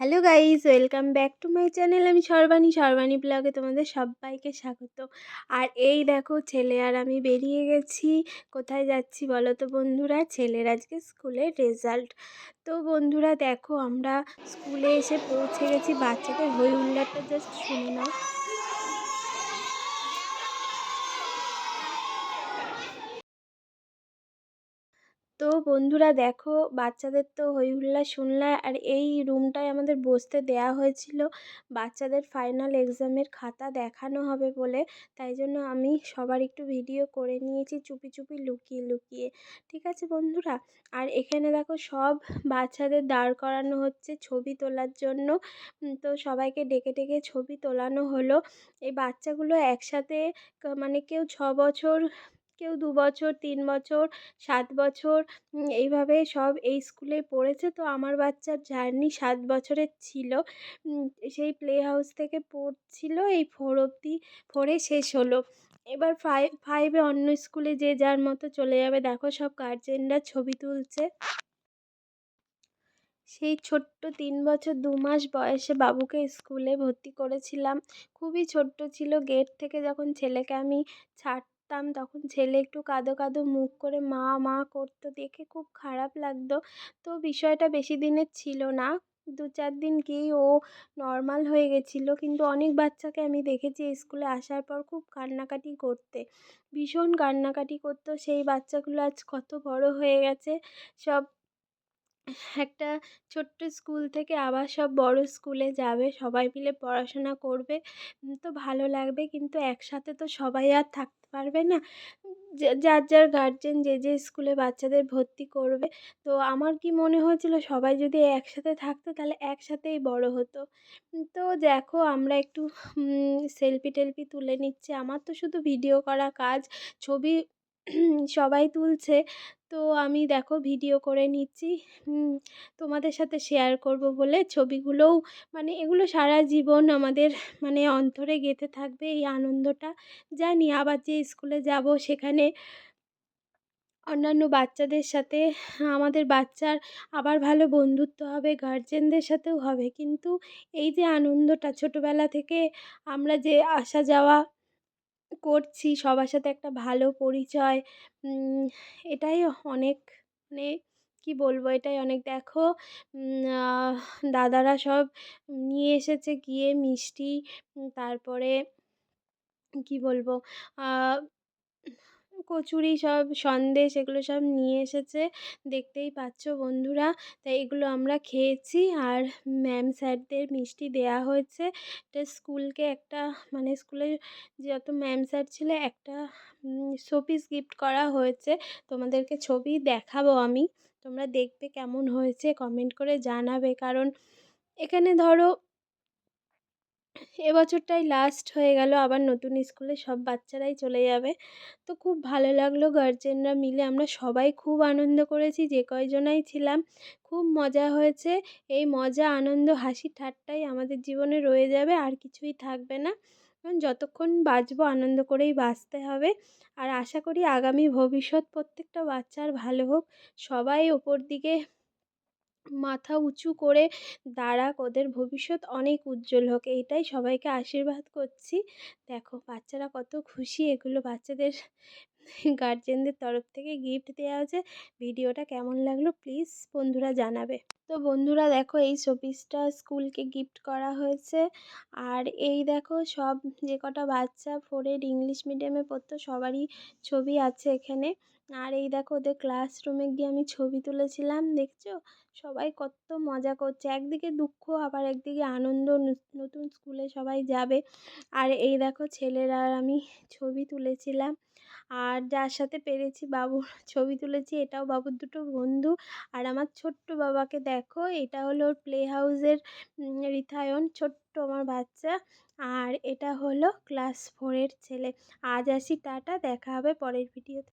Hello guys welcome back to my channel. আমি সর্বাণী সর্বাণী ব্লগে তোমাদের সবাইকে স্বাগত। আর এই দেখো, ছেলে আর আমি বেরিয়ে গেছি। কোথায় যাচ্ছি বলো তো বন্ধুরা? ছেলের আজকে স্কুলের রেজাল্ট। তো বন্ধুরা দেখো, আমরা স্কুলে এসে পৌঁছে গেছি বাচ্চাদের হই উল্লাটা জাস্ট শুনে নাও। বন্ধুরা দেখো, বাচ্চাদের তো হই হুল্লা শুনলা, আর এই রুমটায় আমাদের বসতে দেয়া হয়েছিল। বাচ্চাদের ফাইনাল এক্সামের খাতা দেখানো হবে বলে, তাই জন্য আমি সবার একটু ভিডিও করে নিয়েছি, চুপি চুপি লুকিয়ে লুকিয়ে। ঠিক আছে বন্ধুরা? আর এখানে দেখো, সব বাচ্চাদের দাঁড় করানো হচ্ছে ছবি তোলার জন্য। তো সবাইকে ডেকে ডেকে ছবি তোলানো হলো। এই বাচ্চাগুলো একসাথে মানে কেউ ছ বছর কেউ দু বছর, তিন বছর, সাত বছর এইভাবে সব এই স্কুলে পড়েছে। তো আমার বাচ্চার জার্নি সাত বছরের ছিল। সেই প্লে হাউস থেকে পড়ছিল, এই ফোর অবধি ফোরে শেষ হলো। এবার ফাইভ ফাইভে অন্য স্কুলে যে যার মতো চলে যাবে, দেখো সব গার্জেনরা ছবি তুলছে। সেই ছোট্ট তিন বছর, দু মাস বয়সে বাবুকে স্কুলে ভর্তি করেছিলাম। খুবই ছোট্ট ছিল গেট থেকে যখন ছেলেকে আমি ছাড় থাকতাম তখন ছেলে একটু কাঁদো কাঁদো মুখ করে মা মা করতো, দেখে খুব খারাপ লাগতো। তো বিষয়টা বেশি দিনের ছিল না। দু চার দিন গিয়েই ও নর্মাল হয়ে গেছিল। কিন্তু অনেক বাচ্চাকে আমি দেখেছি স্কুলে আসার পর খুব কান্নাকাটি করতে। ভীষণ কান্নাকাটি করতো। সেই বাচ্চাগুলো আজ কত বড়ো হয়ে গেছে। সব একটা ছোট্ট স্কুল থেকে আবার সব বড় স্কুলে যাবে, সবাই মিলে পড়াশোনা করবে। তো ভালো লাগবে। কিন্তু একসাথে তো সবাই আর থাকতে পারবে না। যার যার গার্জেন যে যে স্কুলে বাচ্চাদের ভর্তি করবে। তো আমার কি মনে হয়েছিল, সবাই যদি একসাথে থাকতো তাহলে একসাথেই বড় হতো। তো দেখো, আমরা একটু সেলফি টেলফি তুলে নিচ্ছি। আমার তো শুধু ভিডিও করা কাজ, ছবি সবাই তুলছে। তো আমি দেখো ভিডিও করে নিচ্ছি। তোমাদের সাথে শেয়ার করব বলে ছবিগুলোও মানে এগুলো সারা জীবন আমাদের মানে অন্তরে গেঁথে থাকবে এই আনন্দটা। জানি আবার যে স্কুলে যাব সেখানে অন্যান্য বাচ্চাদের সাথে, আমাদের বাচ্চার আবার ভালো বন্ধুত্ব হবে গার্জেনদের সাথেও হবে। কিন্তু এই যে আনন্দটা ছোটোবেলা থেকে আমরা যে আসা যাওয়া করছি, সবার সাথে একটা ভালো পরিচয়। এটাই অনেক মানে কী বলব? এটাই অনেক দেখো দাদারা সব নিয়ে এসেছে গিয়ে মিষ্টি তারপরে কী বলব? কচুরি সব, সন্দেশ এগুলো সব নিয়ে এসেছে। দেখতেই পাচ্ছ বন্ধুরা, তাই এগুলো আমরা খেয়েছি। আর ম্যাম স্যারদের মিষ্টি দেয়া হয়েছে। এটা স্কুলকে একটা মানে স্কুলে যত ম্যাম স্যার ছিল, একটা শোপিস গিফট করা হয়েছে। তোমাদেরকে ছবি দেখাবো আমি। তোমরা দেখবে কেমন হয়েছে কমেন্ট করে জানাবে। কারণ এখানে ধরো এবছরটাই লাস্ট হয়ে গেল, আবার নতুন স্কুলে সব বাচ্চারাই চলে যাবে। তো খুব ভালো লাগল গার্জেনরা মিলে। আমরা সবাই খুব আনন্দ করেছি, যে কয়জনাই ছিলাম। খুব মজা হয়েছে। এই মজা, আনন্দ, হাসি, ঠাট্টাই আমাদের জীবনে রয়ে যাবে, আর কিছুই থাকবে না। কারণ যতক্ষণ বাঁচবো, আনন্দ করেই বাঁচতে হবে। আর আশা করি আগামী ভবিষ্যৎ প্রত্যেকটা বাচ্চার ভালো হোক। সবাই ওপর দিকে মাথা উঁচু করে দাঁড়াক, ওদের ভবিষ্যৎ অনেক উজ্জ্বল হোক, এইটাই সবাইকে আশীর্বাদ করছি। দেখো, বাচ্চারা কত খুশি, এগুলো বাচ্চাদের গার্জেনদের তরফ থেকে গিফট দেওয়া হয়েছে। ভিডিওটা কেমন লাগল প্লিজ বন্ধুরা জানাবে। তো বন্ধুরা দেখো এই শোপিসটা স্কুলকে গিফট করা হয়েছে। আর এই দেখো সব যে কটা বাচ্চা ফোরের ইংলিশ মিডিয়ামে পড়তো সবারই ছবি আছে এখানে। আর এই দেখো ওদের ক্লাসরুমে গিয়ে আমি ছবি তুলেছিলাম, দেখছ? সবাই কত মজা করছে। একদিকে দুঃখ, আবার একদিকে আনন্দ। নতুন স্কুলে সবাই যাবে। আর এই দেখো ছেলেরা আমি ছবি তুলেছিলাম। আর যার সাথে পেরেছি বাবুর ছবি তুলেছি, এটাও বাবুর দুটো বন্ধু। আর আমার ছোট্ট বাবাকে দেখো, এটা হলো প্লে হাউসের রিথায়ন, ছোট্ট আমার বাচ্চা। আর এটা হলো ক্লাস ফোরের ছেলে। আজ আসি, টাটা, দেখা হবে পরের ভিডিওতে